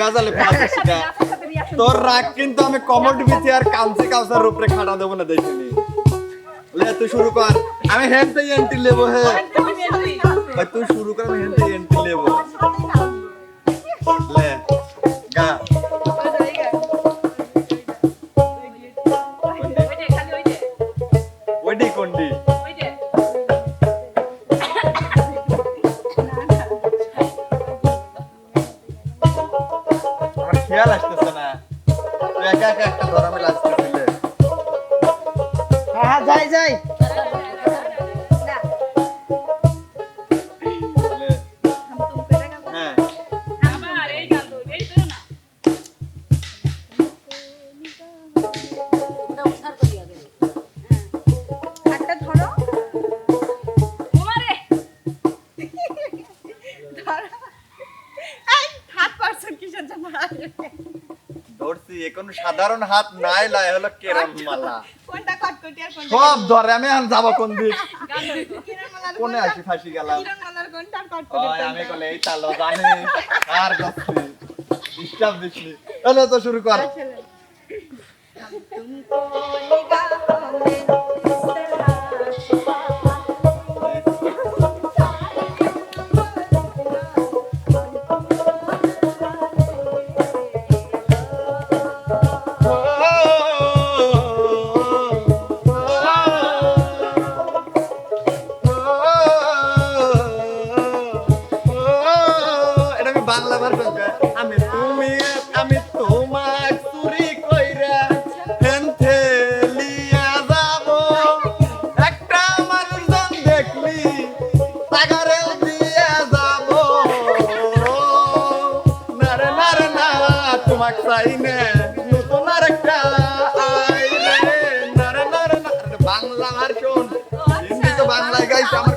বেজালে ফেলাছিস না তোর রাগ কিন্তু আমি কমোড বিচি আর কাঞ্চি কাউসার রূপরে খাটা দেবো না দেখিনি লে তুই শুরু কর আমি হেনতে এন্ট্রি লেবো হে তুই শুরু কর আমি হেনতে এন্ট্রি লেবো লে গা একা একা একটা ধরামে লাগছে হ্যাঁ হ্যাঁ যাই যাই। কোনো সাধারণ হাত নাই লাই হলো কেরম মালা কোনটা কটকটি আর কোনটা সব ধরে আমি এখন যাবো কোন দিক কিরণমালার কোনে কোনটা- আসি ফাঁসি গেলাম কিরণমালার কোনটা আর কটকটির ওই কোনটা? আমি বলে এই তালো জানি আর যাচ্ছি ডিস্টার্ব দিসনি তাহলে তো শুরু কর चलो हम तुमको निगाहों में তোমাক চাই নে নতুন আর একটা আই রে নারে নারে না আরে বাংলা ভার্সন হিন্দি বাংলায় গাইছে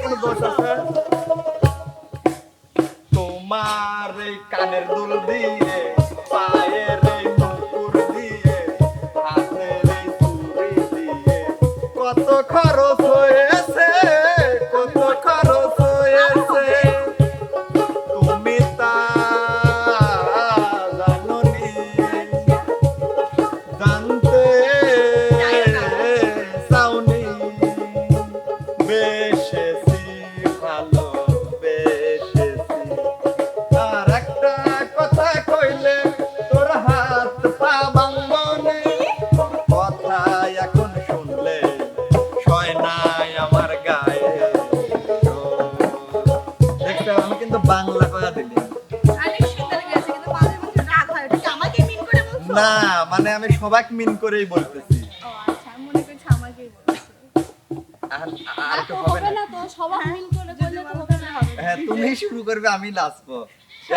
না মানে আমি সবাক মিন করেই বলতেছি। ও আচ্ছা আমি মনে করছি আমাকেই বলছো আর আর একটু হবে না। যদি বলো তাহলে হবে হ্যাঁ তুমি শুরু করবে আমি লাসবো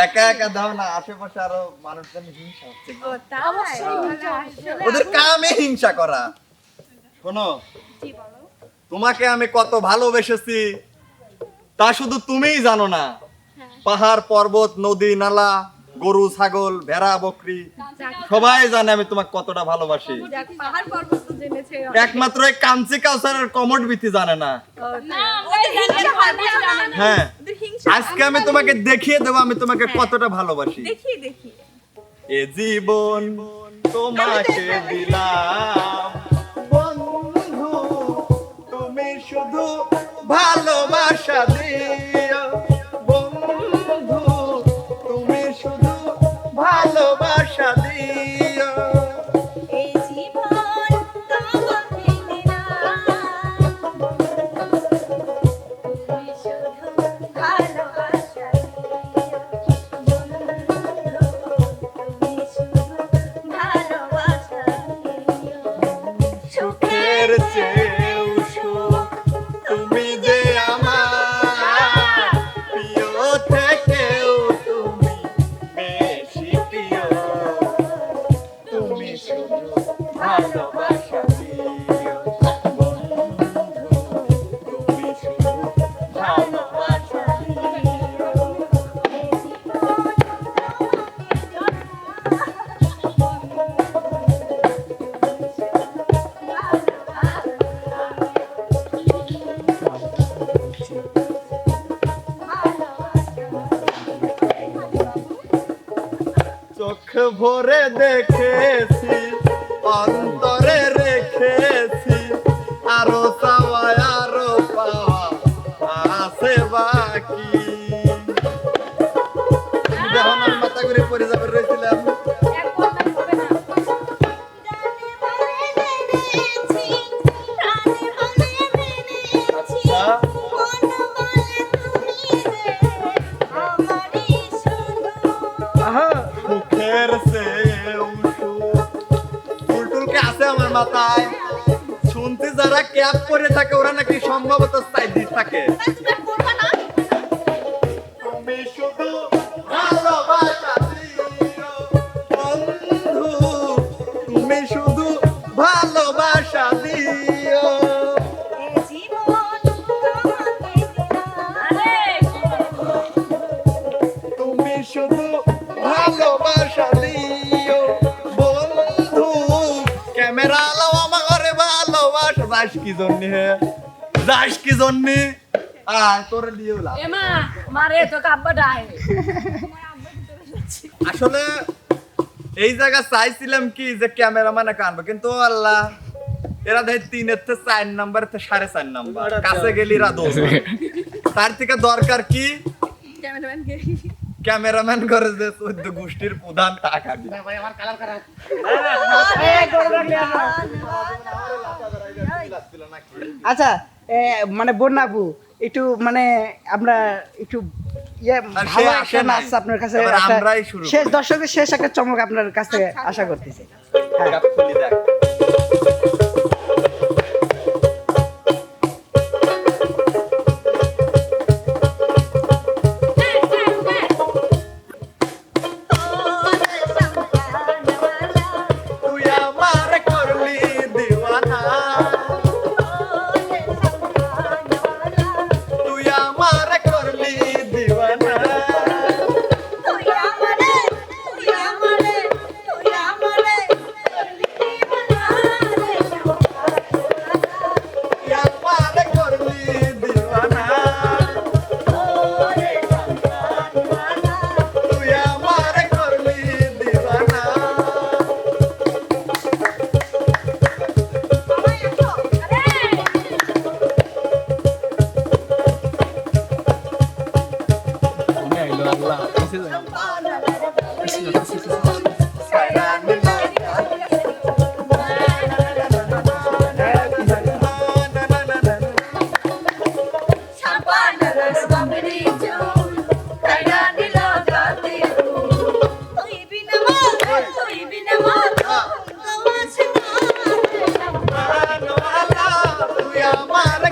একা একা দাও না আশেপাশে আরও মানুষজন হিংসা হচ্ছে। ওদের কামে হিংসা করা। শোনো তোমাকে আমি কত ভালোবেসেছি তা শুধু তুমিই জানো না। পাহাড় পর্বত নদী নালা গরু, ছাগল, ভেড়া, বকরি। সবাই জানে আমি তোমাকে কতটা ভালোবাসি। একমাত্র কাঞ্চি কাউসারের কমট বিতি জানে না। হয়। আজকে আমি তোমাকে দেখিয়ে দেবো আমি তোমাকে কতটা ভালোবাসি। এ জীবন তোমাকে দিলাম। বন্ধু, তুমি শুধু ভালোবাসা দিও সুখের চেয়েও ভরে দেখেছি অন্তরে রেখেছি আরও চাওয়া আরও পাওয়া আছে বাকি। যখন আমি মাথা করে রয়েছিলাম। মাথায়। শুনতে যারা ক্যাপ থাকে, ওরা নাকি সম্ভবত সাইডি থাকে। তুমি শুধু ভালোবাসা দিও তুমি শুধু ভালোবাসা যাস কি জন্য যাস কি জন্য আয় তোর দিয়েও লাভ এমা মারে তো কাব্যটাই আসলে এই জায়গা চাইছিলাম কি যে ক্যামেরাম্যানে কানবো কিন্তু আল্লাহ এরা দেয় তিনের থেকে চার নাম্বার থেকে সাড়ে চার নাম্বার কাছে গেলি এরা দোষ তার থেকে দরকার কি ক্যামেরাম্যান করে যে চোদ্দ গোষ্ঠীর প্রধান টাকা দিয়ে আচ্ছা মানে বন্যাপু একটু মানে আমরা একটু ইয়ে ভালো আসে একটা। নাচ আপনার কাছে শেষ করি। দর্শকের শেষ একটা চমক আপনার কাছ থেকে আশা করতেছি হ্যাঁ madre.